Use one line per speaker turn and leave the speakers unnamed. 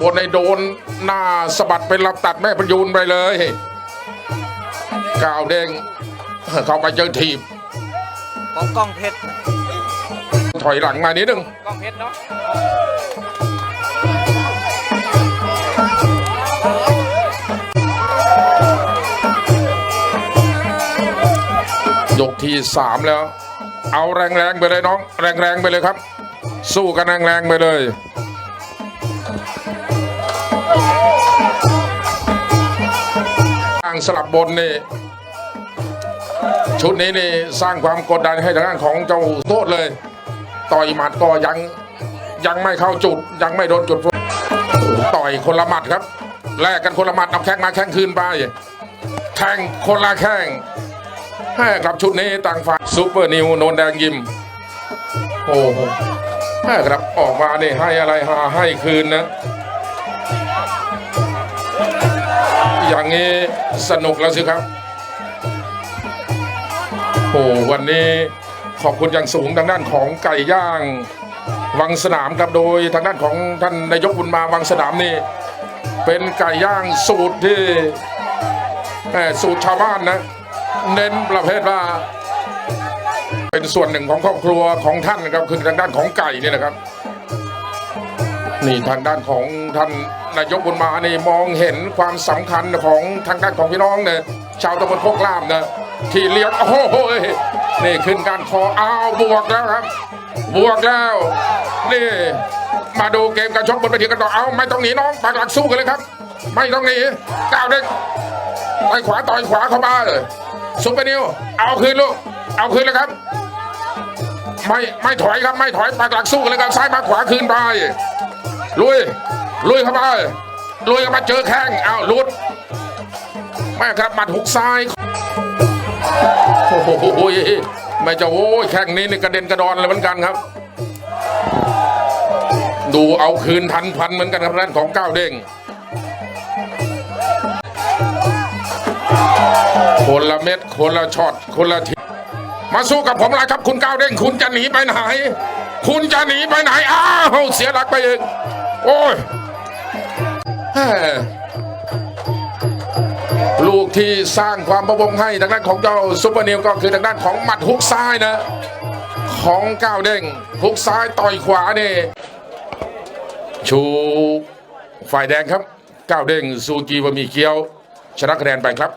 บนในโดนหน้าสะบัดเป็นรับตัดแม่ประยูนไปเลยก้าวเด้งเข้าไปเจอถีบ
ของกล้องเพชร
ถอยหลังมานิดนึง
กล้องเพชรเนาะ
ยกที่สามแล้ว เอาแรงๆไปเลยน้อง แรงๆไปเลยครับ สู้กันแรงๆไปเลยางสลับบนนี่ชุดนี้นี่สร้างความกดดันให้ทางด้านของเจ้าโทษเลย ต่อยหมัดก็ยังยังไม่เข้าจุด ยังไม่โดนจุด ต่อยคนละหมัดครับแลกกันคนละหมัดเอาแข้งมาแข้งคืนไปแข้งคนละแข้งแม่ครับชุดนี้ต่างฝ่ายซูเปอร์นิวโนนแดงยิมโอ้โหแม่ครับออกมาเนี่ยให้อะไรหาให้คืนนะ อย่างนี้สนุกแล้วสิครับ โอ้วันนี้ขอบคุณอย่างสูงทางด้านของไก่ย่าง วังสนามครับโดยทางด้านของท่านนายกบุญมาวังสนามนี่เป็นไก่ย่างสูตรที่สูตรชาวบ้านนะ เน้นประเภทว่า เป็นส่วนหนึ่งของครอบครัวของท่านนะครับคือทางด้านของไก่เนี่ยนะครับ นี่ทางด้านของท่านนายกบุญมาเนี่มองเห็นความสำคัญของทางด้านของพี่น้องเนี่ยชาวตำบลโคกลามนะที่เลี้ยงโอ้โหนี่ขึ้นการคออ้าวบวกแล้วครับ บวกแล้วนี่มาดูเกมการชกบนเวทีกันต่อเอาไม่ต้องหนีน้องปักหลักสู้กันเลยครับ ไม่ต้องหนีก้าวเด้งต่อยขวาต่อยขวาเข้ามาเลยซุปเปอร์นิวเอาคืนลูกเอาคืนเลยครับ ไม่ไม่ถอยครับไม่ถอยปักหลักสู้กันเลยครับซ้ายมาขวาคืนไป ลุย ลุยเข้าไปลุยเข้ามาเจอแข้งเอาหลุดแม่ครับหมัดหุกซ้ายโอ้โหไม่จะโอ้ยแข้งนี้นี่กระเด็นกระดอนเลยเหมือนกันครับ ดูเอาคืนทันพันเหมือนกันครับด้านของก้าวเด้งคนละเม็ดคนละช็อตคนละทีมาสู้กับผมเลยครับคุณก้าวเด้งคุณจะหนีไปไหน คุณจะหนีไปไหนอ้าวเสียหลักไปเอง โอ้ยแม่ลูกที่สร้างความประวงให้ทางด้านของเจ้าซุปเปอร์นิวก็คือทางด้านของหมัดฮุกซ้ายนะ ของก้าวเด้งฮุกซ้ายต่อยขวาเนี่ชูฝ่ายแดงครับก้าวเด้งซูจีบะหมี่เกี๊ยว ชนะคะแนนไปครับ